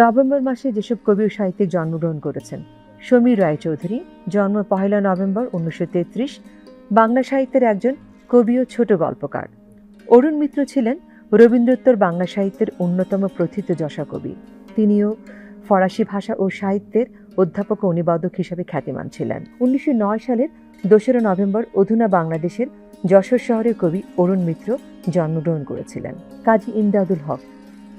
November মাসে যেসব কবি ও সাহিত্যিক জন্মগ্রহণ করেছেন, সমীর রায়চৌধুরী, জন্ম পহেলা নভেম্বর উনিশশো তেত্রিশ, বাংলা সাহিত্যের একজন কবি ও ছোট গল্পকার। অরুণ মিত্র ছিলেন রবীন্দ্রোত্তর বাংলা সাহিত্যের অন্যতম প্রথিত যশা কবি। তিনিও ফরাসি ভাষা ও সাহিত্যের অধ্যাপক অনুবাদক হিসেবে খ্যাতিমান ছিলেন। উনিশশো নয় সালের দোসরা নভেম্বর অধুনা বাংলাদেশের যশোর শহরের কবি অরুণ মিত্র জন্মগ্রহণ করেছিলেন। কাজী ইমদাদুল হক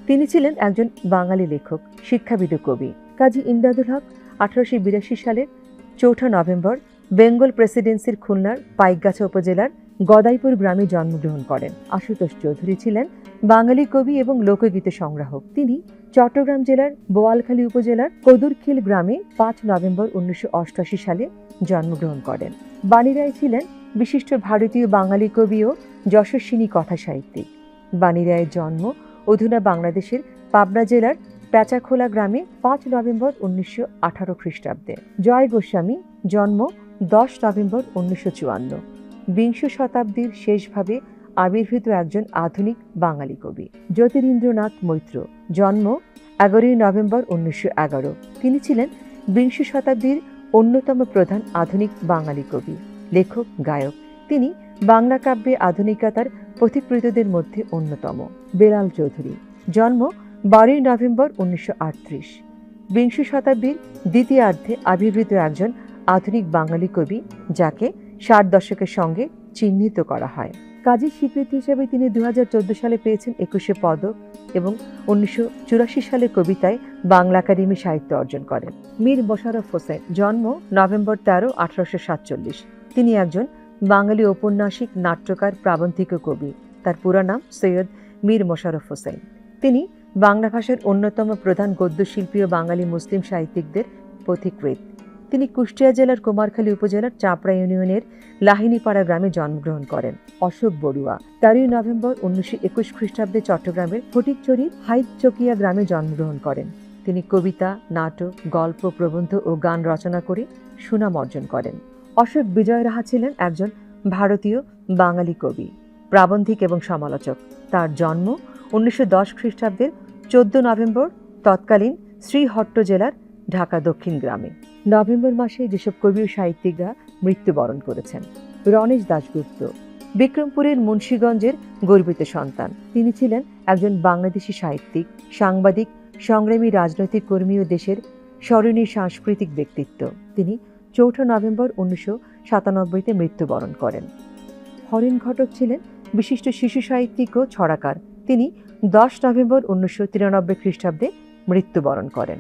তিনি ছিলেন একজন বাঙালি লেখক, শিক্ষাবিদ কবি। কাজী ইমদাদুল হক, আঠারোশো বিরাশি সালের চৌঠা নভেম্বর, বেঙ্গল প্রেসিডেন্সির খুলনার পাইকগাছা উপজেলার গদাইপুর গ্রামে জন্মগ্রহণ করেন। আশুতোষ চৌধুরী ছিলেন বাঙালি কবি এবং লোকগীত সংগ্রাহক। তিনি চট্টগ্রাম জেলার বোয়ালখালী উপজেলার কদুরখিল গ্রামে পাঁচ নভেম্বর উনিশশো অষ্টআশি সালে জন্মগ্রহণ করেন। বাণী রায় ছিলেন বিশিষ্ট ভারতীয় বাঙালি কবি ও যশস্বিনী কথা সাহিত্যিক বাণী রায়ের জন্ম অধুনা বাংলাদেশের পাবনা জেলার প্যাচাখোলা গ্রামে পাঁচ নভেম্বর উনিশশো আঠারো খ্রিস্টাব্দে। জয় গোস্বামী জন্ম দশ নভেম্বর উনিশশো চুয়ান্ন। বিংশ শতাব্দীর শেষভাবে আবির্ভূত একজন আধুনিক বাঙালি কবি, জ্যোতিরিন্দ্রনাথ মৈত্র। জন্ম এগারোই নভেম্বর উনিশশো এগারো। তিনি ছিলেন বিংশ শতাব্দীর অন্যতম প্রধান আধুনিক বাঙালি কবি, লেখক, গায়ক। তিনি বাংলা কাব্যে আধুনিকতার পথিকৃতদের মধ্যে অন্যতম। বেলাল চৌধুরী। জন্ম বারোই নভেম্বর উনিশশো আটত্রিশ। বিংশ শতাব্দীর দ্বিতীয়ার্ধে আবির্ভূত একজন আধুনিক বাঙালি কবি, যাকে ষাট দশকের সঙ্গে চিহ্নিত করা হয়। কাজের স্বীকৃতি হিসেবে তিনি দু হাজার চোদ্দ সালে পেয়েছেন একুশে পদক এবং উনিশশো চুরাশি সালে কবিতায় বাংলা একাডেমি সাহিত্য অর্জন করেন। মীর মোশাররফ হোসেন, জন্ম নভেম্বর তেরো, আঠারোশো তিনি একজন বাঙালি ঔপন্যাসিক নাট্যকার প্রাবন্ধিক কবি। তার পুরো নাম সৈয়দ মীর মোশারফ হোসেন। তিনি বাংলা ভাষার অন্যতম প্রধান গদ্যশিল্পী ও বাঙালি মুসলিম সাহিত্যিকদের পথিকৃৎ। তিনি কুষ্টিয়া জেলার কুমারখালী উপজেলার চাপড়া ইউনিয়নের লাহিনীপাড়া গ্রামে জন্মগ্রহণ করেন। অশোক বড়ুয়া, তেরোই নভেম্বর উনিশশো একুশ খ্রিস্টাব্দে চট্টগ্রামের ফটিকচুরির হাইচকিয়া গ্রামে জন্মগ্রহণ করেন। তিনি কবিতা, নাটক, গল্প, প্রবন্ধ ও গান রচনা করে সুনাম অর্জন করেন। অশোক বিজয় রাহা ছিলেন একজন ভারতীয় বাঙালি কবি, প্রাবন্ধিক এবং সমালোচক। তার জন্ম উনিশশো দশ খ্রিস্টাব্দের চোদ্দ নভেম্বর, তৎকালীন শ্রীহট্ট জেলার ঢাকা দক্ষিণ গ্রামে। নভেম্বর মাসে যেসব কবি ও সাহিত্যিকরা মৃত্যুবরণ করেছেন, রণেশ দাশগুপ্ত, বিক্রমপুরের মুন্সীগঞ্জের গর্বিত সন্তান। তিনি ছিলেন একজন বাংলাদেশি সাহিত্যিক, সাংবাদিক, সংগ্রামী রাজনৈতিক কর্মী ও দেশের স্মরণীয় সাংস্কৃতিক ব্যক্তিত্ব। তিনি চৌঠা নভেম্বর উনিশশো সাতানব্বইতে মৃত্যুবরণ করেন। হরেন ঘটক ছিলেন বিশিষ্ট শিশু সাহিত্যিক ও ছড়াকার। তিনি দশ নভেম্বর উনিশশো তিরানব্বই খ্রিস্টাব্দে মৃত্যুবরণ করেন।